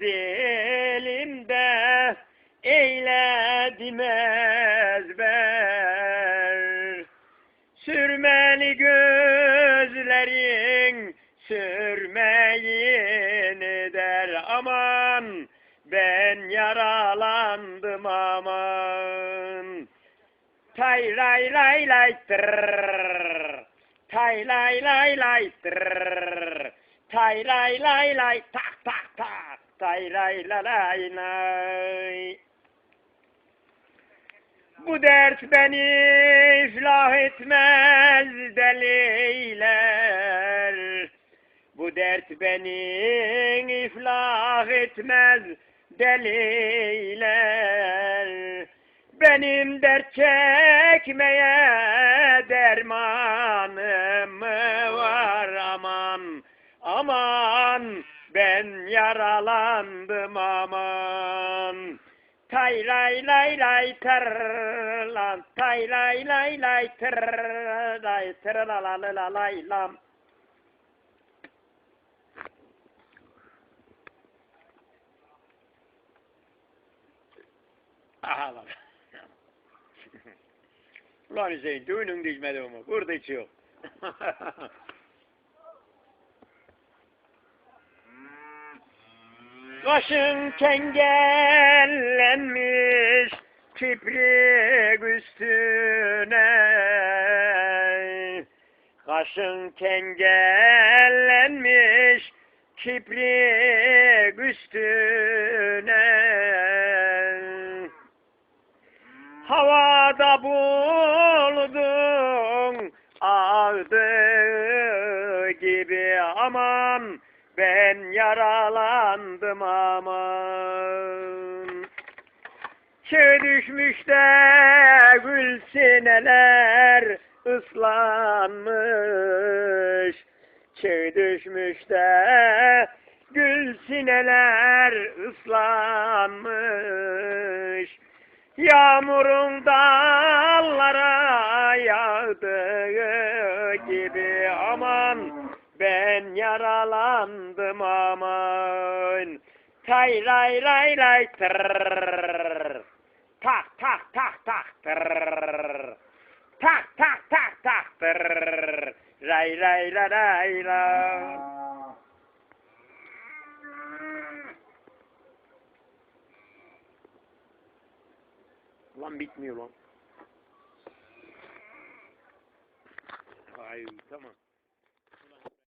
dilimde eyledim ezber Sürmeli gözlerin sürmeyin der aman ben yaralandım aman Tay lay lay lay tırrrr. Tay lay lay lay tırrrr. Tay lay lay lay. Tay lay lay lay lay. Bu dert beni iflah etmez deliler. Bu dert beni iflah etmez deliler. Benim dert çekmeye dermanım var aman aman ben yaralandım aman tay lay lay lay tır lan tay lay lay lay tır lay tır la la la la lay lam. Ulan Hüseyin düğünün dizmedi ama burada hiç yok. Kaşın kengellenmiş kibrik üstüne. Kaşın kengellenmiş kibrik üstüne. Havada buldum ağdı gibi aman ben yaralandım aman. Çığ düşmüş de gül sineler ıslanmış. Çığ düşmüş de gül sineler ıslanmış. Yağmurun dallara yağdığı gibi aman ben yaralandım aman. Tay lay lay lay tırrrr. Tak tak tak tak tırrrr. Tak tak tak tak tırrrr. Lay lay lay lay lay. Lan bitmiyor lan. Ay tamam.